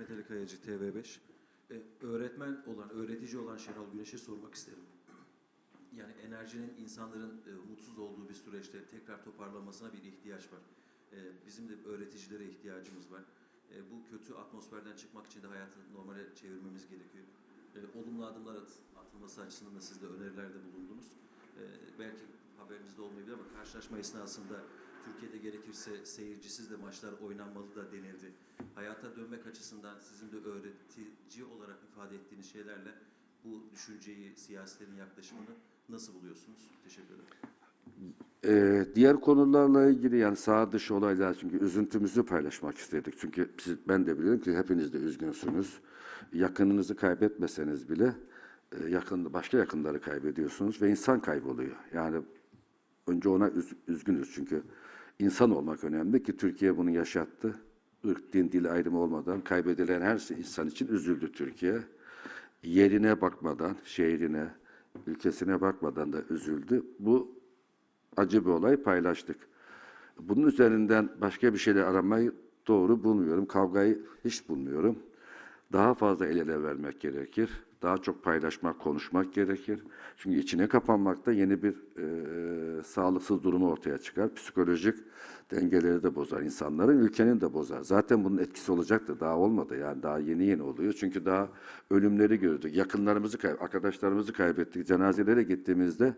Mehmet Ali Kayacı TV5. Ee, öğretmen olan, öğretici olan Şenol Güneş'e sormak isterim. Yani enerjinin insanların e, mutsuz olduğu bir süreçte tekrar toparlanmasına bir ihtiyaç var. Ee, bizim de öğreticilere ihtiyacımız var. Ee, bu kötü atmosferden çıkmak için de hayatı normale çevirmemiz gerekiyor. Ee, olumlu adımlar at- atılması açısından da siz de önerilerde bulundunuz. Ee, belki haberinizde olmayabilir ama karşılaşma esnasında Türkiye'de gerekirse seyircisiz de maçlar oynanmalı da denildi. Hayata dönmek açısından sizin de öğretici olarak ifade ettiğiniz şeylerle bu düşünceyi, siyasilerin yaklaşımını nasıl buluyorsunuz? Teşekkür ederim. Ee, diğer konularla ilgili yani sağ dışı olaylar çünkü üzüntümüzü paylaşmak istedik. Çünkü siz, ben de biliyorum ki hepiniz de üzgünsünüz. Yakınınızı kaybetmeseniz bile e, yakın, başka yakınları kaybediyorsunuz ve insan kayboluyor. Yani önce ona üz- üzgünüz çünkü insan olmak önemli ki Türkiye bunu yaşattı. Irk, din, dil ayrımı olmadan kaybedilen her şey insan için üzüldü Türkiye. Yerine bakmadan, şehrine, ülkesine bakmadan da üzüldü. Bu acı bir olay paylaştık. Bunun üzerinden başka bir şeyler aramayı doğru bulmuyorum. Kavgayı hiç bulmuyorum. Daha fazla el ele vermek gerekir. Daha çok paylaşmak, konuşmak gerekir. Çünkü içine kapanmakta yeni bir e, sağlıksız durumu ortaya çıkar. Psikolojik dengeleri de bozar insanların, ülkenin de bozar. Zaten bunun etkisi olacaktı. Daha olmadı yani. Daha yeni yeni oluyor. Çünkü daha ölümleri gördük. Yakınlarımızı, kay- arkadaşlarımızı kaybettik. Cenazelere gittiğimizde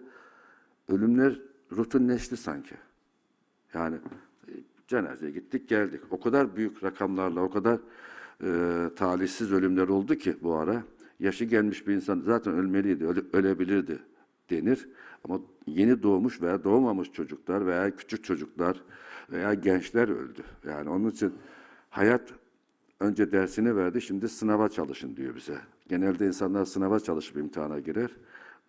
ölümler rutinleşti sanki. Yani e, cenazeye gittik geldik. O kadar büyük rakamlarla, o kadar e, talihsiz ölümler oldu ki bu ara. Yaşı gelmiş bir insan zaten ölmeliydi, öle- ölebilirdi denir. Ama yeni doğmuş veya doğmamış çocuklar veya küçük çocuklar veya gençler öldü. Yani onun için hayat önce dersini verdi, şimdi sınava çalışın diyor bize. Genelde insanlar sınava çalışıp imtihana girer.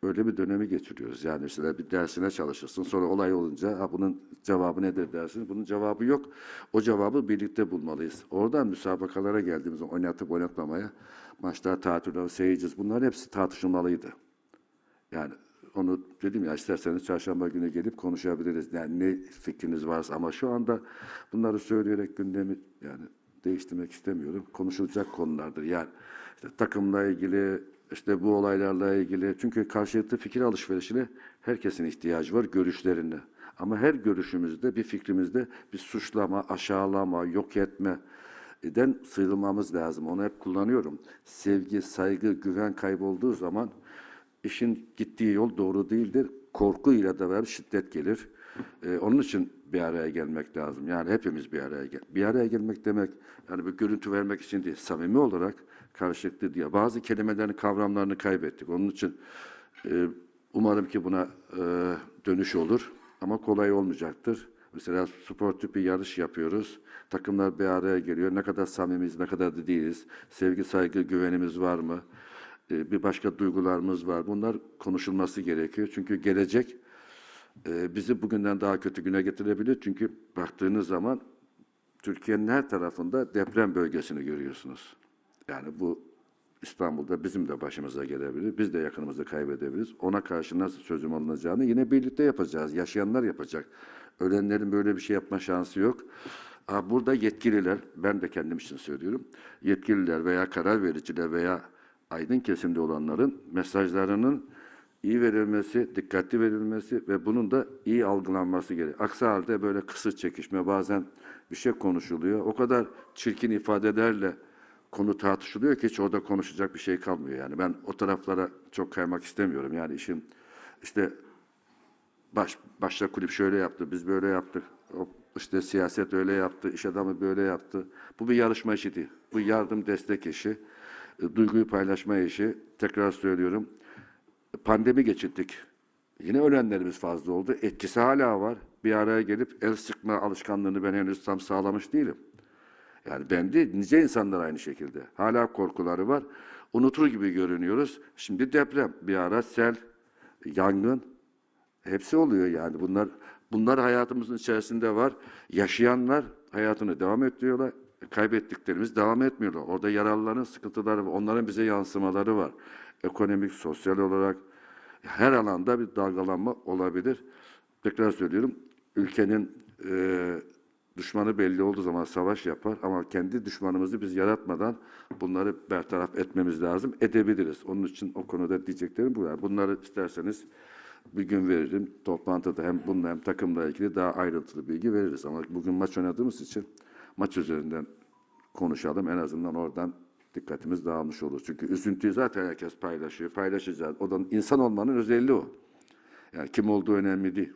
Öyle bir dönemi geçiriyoruz. Yani işte bir dersine çalışırsın, sonra olay olunca ha bunun cevabı nedir dersin. Bunun cevabı yok. O cevabı birlikte bulmalıyız. Oradan müsabakalara geldiğimiz zaman oynatıp oynatmamaya, maçlar, tatiller, seyirciz bunların hepsi tartışılmalıydı. Yani onu dedim ya isterseniz çarşamba günü gelip konuşabiliriz. Yani ne fikriniz varsa ama şu anda bunları söyleyerek gündemi yani değiştirmek istemiyorum. Konuşulacak konulardır. Yani işte takımla ilgili işte bu olaylarla ilgili çünkü karşılıklı fikir alışverişine herkesin ihtiyacı var görüşlerine. Ama her görüşümüzde bir fikrimizde bir suçlama, aşağılama, yok etme, den sıyrılmamız lazım. Onu hep kullanıyorum. Sevgi, saygı, güven kaybolduğu zaman işin gittiği yol doğru değildir. Korku ile de beraber şiddet gelir. Ee, onun için bir araya gelmek lazım. Yani hepimiz bir araya gel. Bir araya gelmek demek yani bir görüntü vermek için değil. Samimi olarak karşılıklı diye. Bazı kelimelerin kavramlarını kaybettik. Onun için e, umarım ki buna e, dönüş olur. Ama kolay olmayacaktır. Mesela spor tipi yarış yapıyoruz. Takımlar bir araya geliyor. Ne kadar samimiyiz, ne kadar da değiliz. Sevgi, saygı, güvenimiz var mı? Ee, bir başka duygularımız var. Bunlar konuşulması gerekiyor. Çünkü gelecek e, bizi bugünden daha kötü güne getirebilir. Çünkü baktığınız zaman Türkiye'nin her tarafında deprem bölgesini görüyorsunuz. Yani bu İstanbul'da bizim de başımıza gelebilir. Biz de yakınımızı kaybedebiliriz. Ona karşı nasıl çözüm alınacağını yine birlikte yapacağız. Yaşayanlar yapacak. Ölenlerin böyle bir şey yapma şansı yok. Burada yetkililer, ben de kendim için söylüyorum, yetkililer veya karar vericiler veya aydın kesimde olanların mesajlarının iyi verilmesi, dikkatli verilmesi ve bunun da iyi algılanması gerek. Aksi halde böyle kısır çekişme, bazen bir şey konuşuluyor. O kadar çirkin ifadelerle konu tartışılıyor ki hiç orada konuşacak bir şey kalmıyor. Yani ben o taraflara çok kaymak istemiyorum. Yani işin işte baş, başta kulüp şöyle yaptı, biz böyle yaptık. O işte siyaset öyle yaptı, iş adamı böyle yaptı. Bu bir yarışma işi değil. Bu yardım destek işi, duyguyu paylaşma işi. Tekrar söylüyorum. Pandemi geçirdik. Yine ölenlerimiz fazla oldu. Etkisi hala var. Bir araya gelip el sıkma alışkanlığını ben henüz tam sağlamış değilim. Yani ben değil, nice insanlar aynı şekilde. Hala korkuları var. Unutur gibi görünüyoruz. Şimdi deprem, bir ara sel, yangın, hepsi oluyor yani. Bunlar bunlar hayatımızın içerisinde var. Yaşayanlar hayatını devam ettiriyorlar. Kaybettiklerimiz devam etmiyorlar. Orada yaralıların sıkıntıları. Onların bize yansımaları var. Ekonomik, sosyal olarak her alanda bir dalgalanma olabilir. Tekrar söylüyorum. Ülkenin e, düşmanı belli olduğu zaman savaş yapar ama kendi düşmanımızı biz yaratmadan bunları bertaraf etmemiz lazım. Edebiliriz. Onun için o konuda diyeceklerim bu. Bunları isterseniz bir gün veririm. Toplantıda hem bununla hem takımla ilgili daha ayrıntılı bilgi veririz. Ama bugün maç oynadığımız için maç üzerinden konuşalım. En azından oradan dikkatimiz dağılmış olur. Çünkü üzüntüyü zaten herkes paylaşıyor. Paylaşacağız. O da insan olmanın özelliği o. Yani kim olduğu önemli değil.